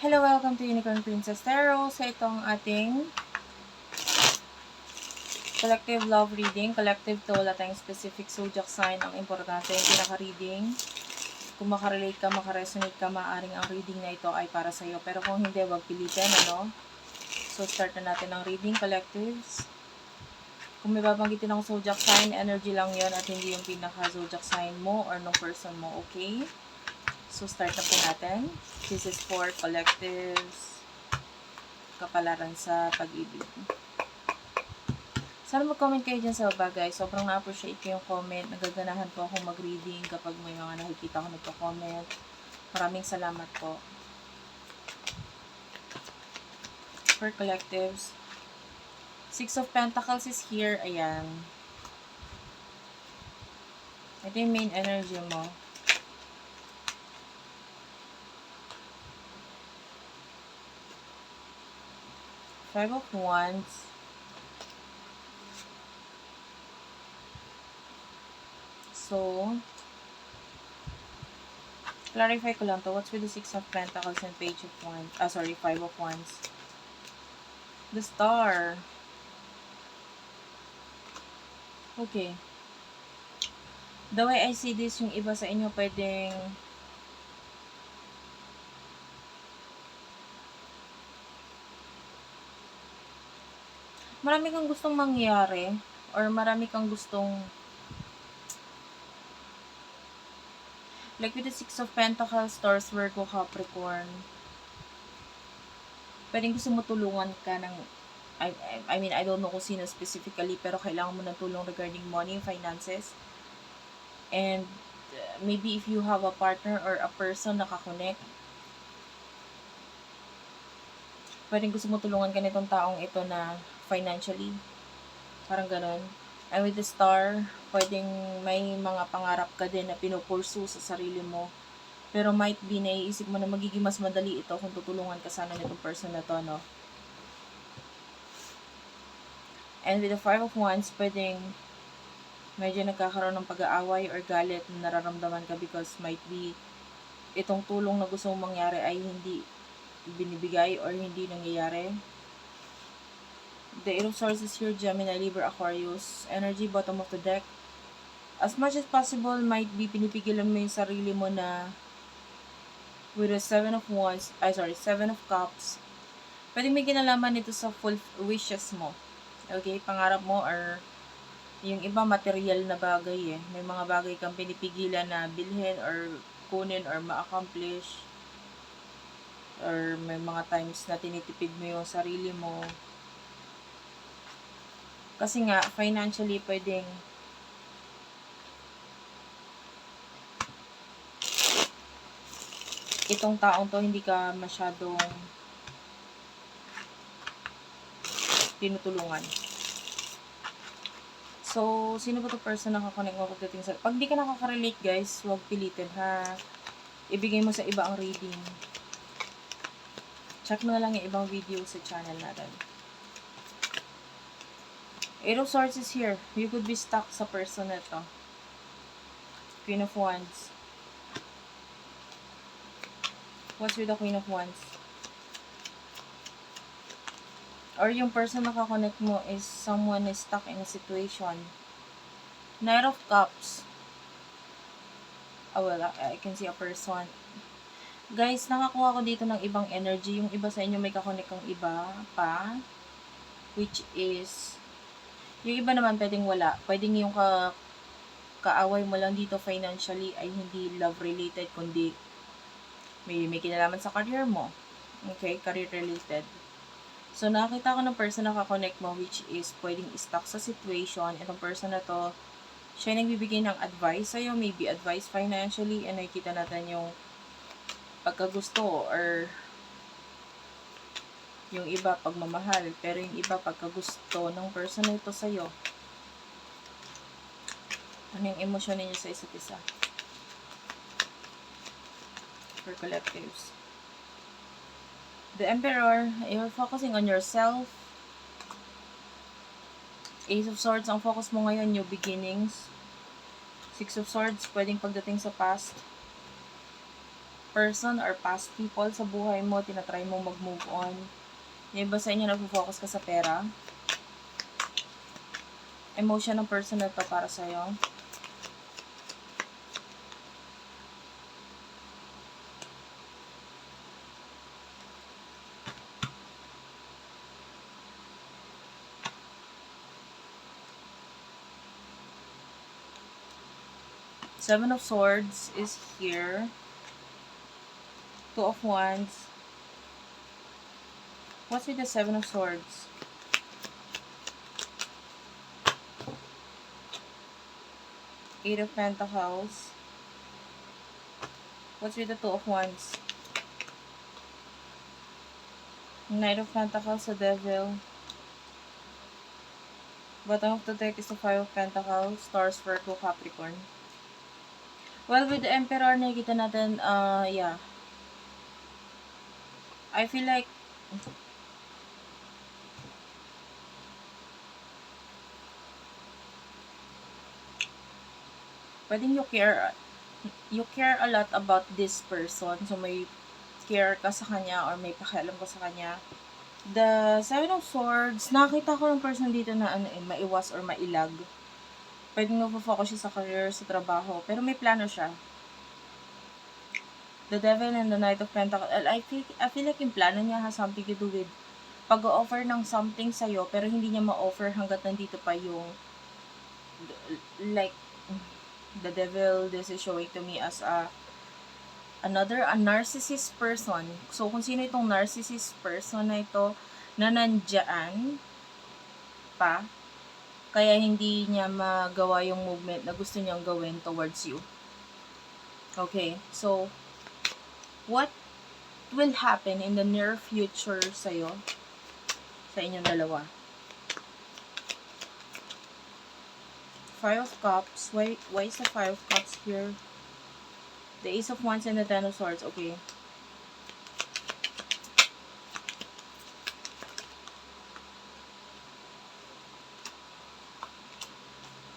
Hello, welcome to Unicorn Princess Tarot. So, ito ang ating collective love reading. Collective to, wala tayong specific zodiac sign. Ang importante, yung pinaka-reading. Kung makarelate ka, makaresonate ka, maaring ang reading na ito ay para sa'yo. Pero kung hindi, wag pilitin, ano? So, start na natin ang reading, collectives. Kung may babanggitin ng zodiac sign, energy lang yon at hindi yung pinaka-zodiac sign mo or ng person mo, okay? So, start na po natin. This is for collectives, kapalaran sa pag-ibig. Sana mag-comment kayo dyan sa baba, guys. Sobrang na-appreciate ko yung comment. Nagaganahan po akong mag-reading kapag may mga nakikita ko nagpa-comment. Maraming salamat po. For collectives, Six of Pentacles is here. Ayan. Ito yung main energy mo. Five of Wands. So, clarify ko lang to. What's with the Six of Pentacles and Page of Wands? Ah, sorry, Five of Wands. The Star. Okay. The way I see this, yung iba sa inyo pwedeng marami kang gustong mangyari or marami kang gustong like with the Six of Pentacles, Taurus, Virgo, Capricorn pwedeng gusto mo tulungan ka ng I, I, I mean, I don't know kung sino specifically, pero kailangan mo ng tulong regarding money, finances. And uh, maybe if you have a partner or a person na kakonect, pwedeng gusto mo tulungan ka nitong taong ito na financially. Parang ganon. And with the star, pwedeng may mga pangarap ka din na pinupursu sa sarili mo. Pero might be, naiisip mo na magiging mas madali ito kung tutulungan ka sana nitong person na to, no? And with the Five of Wands, pwedeng medyo nagkakaroon ng pag-aaway or galit na nararamdaman ka because might be itong tulong na gusto mong mangyari ay hindi binibigay or hindi nangyayari. The Swords is here, Gemini, Libra, Aquarius. Energy, bottom of the deck. As much as possible, might be pinipigilan mo yung sarili mo na with the Seven of Wands, ay sorry, Seven of Cups. Pwede may kinalaman nito sa full wishes mo. Okay, pangarap mo or yung iba material na bagay eh. May mga bagay kang pinipigilan na bilhin or kunin or ma-accomplish. Or may mga times na tinitipid mo yung sarili mo. Kasi nga, financially pwedeng itong taong to hindi ka masyadong tinutulungan. So, sino ba to person na kakonect mo pagdating sa... Pag di ka nakaka-relate, guys, huwag pilitin, ha? Ibigay mo sa iba ang reading. Check mo na lang yung ibang video sa channel natin. Eight of Swords is here. You could be stuck sa person na to. Queen of Wands. What's with the Queen of Wands? or yung person na kakonect mo is someone is stuck in a situation. Knight of Cups. Oh, well, I can see a person. Guys, nakakuha ko dito ng ibang energy. Yung iba sa inyo may kakonect ang iba pa. Which is, yung iba naman pwedeng wala. Pwedeng yung ka, kaaway mo lang dito financially ay hindi love related, kundi may, may kinalaman sa career mo. Okay, career related. So, nakita ko ng person na kakonect mo, which is pwedeng stuck sa situation. Itong person na to, siya nagbibigay ng advice sa'yo, maybe advice financially, and nakikita natin yung pagkagusto or yung iba pagmamahal, pero yung iba pagkagusto ng person na ito sa'yo. Ano yung emosyon ninyo sa isa't isa? For collectives. The Emperor, you're focusing on yourself. Ace of Swords, ang focus mo ngayon, new beginnings. Six of Swords, pwedeng pagdating sa past. Person or past people sa buhay mo, tinatry mo mag-move on. Yung iba sa inyo nagpo-focus ka sa pera. Emotion ng person na to para sa'yo. Seven of Swords is here. Two of Wands. What's with the Seven of Swords? Eight of Pentacles. What's with the Two of Wands? Knight of Pentacles, the Devil. Bottom of the deck is the Five of Pentacles, Stars, Virgo, Capricorn. Well, with the Emperor, nakikita natin, uh, yeah. I feel like, pwedeng you care, you care a lot about this person. So, may care ka sa kanya or may pakialam ka sa kanya. The Seven of Swords, nakita ko ng person dito na ano, eh, maiwas or mailag. Pwedeng focus siya sa career, sa trabaho. Pero may plano siya. The Devil and the Knight of Pentacles. I feel, I feel like yung plano niya has something to do with pag-offer ng something sa'yo, pero hindi niya ma-offer hanggat nandito pa yung like the devil this is showing to me as a another a narcissist person. So kung sino itong narcissist person na ito na nandyan pa kaya hindi niya magawa yung movement na gusto niyang gawin towards you. Okay, so what will happen in the near future sa'yo? Sa inyong dalawa. Five of Cups. Why, why is the Five of Cups here? The Ace of Wands and the Ten of Swords. Okay.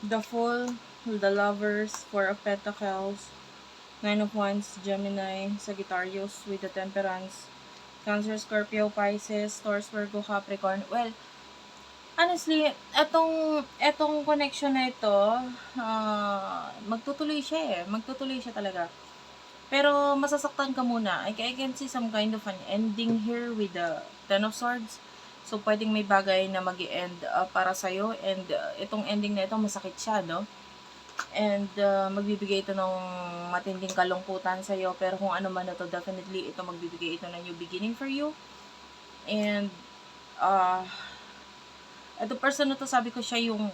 The Fool, the Lovers, Four of Pentacles, Nine of Wands, Gemini, Sagittarius with the Temperance, Cancer, Scorpio, Pisces, Taurus, Virgo, Capricorn. Well, honestly, etong, etong connection na ito, uh, magtutuloy siya eh. Magtutuloy siya talaga. Pero masasaktan ka muna. I, I can see some kind of an ending here with the Ten of Swords. So, pwedeng may bagay na mag end uh, para sa'yo. And uh, itong ending na ito, masakit siya, no? And uh, magbibigay ito ng matinding kalungkutan sa'yo. Pero kung ano man ito, definitely ito magbibigay ito ng new beginning for you. And, uh, ito person na to, sabi ko siya yung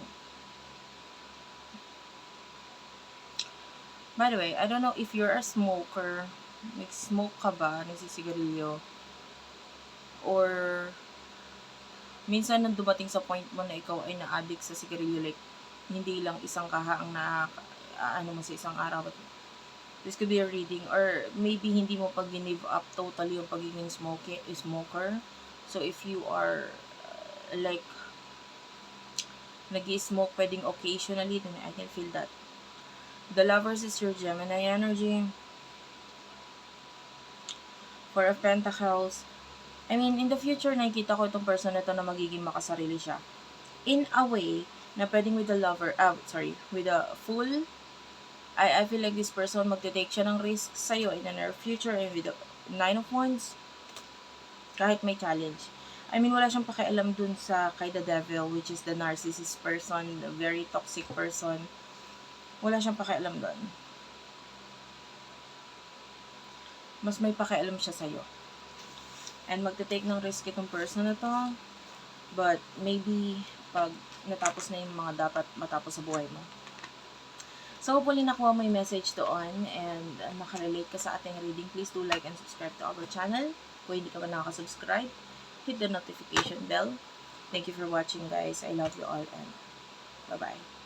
By the way, I don't know if you're a smoker. Nag-smoke ka ba? Nagsisigarilyo? Or minsan nang dumating sa point mo na ikaw ay na-addict sa sigarilyo like hindi lang isang kaha ang na ano mo sa isang araw this could be a reading or maybe hindi mo pag give up totally yung pagiging smoke, smoker so if you are uh, like nag-smoke pwedeng occasionally then I can feel that The lovers is your Gemini energy. Four of Pentacles. I mean, in the future, nakikita ko itong person na to na magiging makasarili siya. In a way, na pwedeng with the lover, ah, sorry, with the fool, I, I feel like this person magte-take siya ng risk sa'yo in the near future and with the Nine of Wands, kahit may challenge. I mean, wala siyang pakialam dun sa kay the devil, which is the narcissist person, the very toxic person wala siyang pakialam doon. Mas may pakialam siya sa'yo. And magte-take ng risk itong person na to. But maybe pag natapos na yung mga dapat matapos sa buhay mo. So, hopefully nakuha mo yung message doon and uh, nakarelate ka sa ating reading. Please do like and subscribe to our channel. Kung hindi ka pa nakasubscribe, hit the notification bell. Thank you for watching guys. I love you all and bye-bye.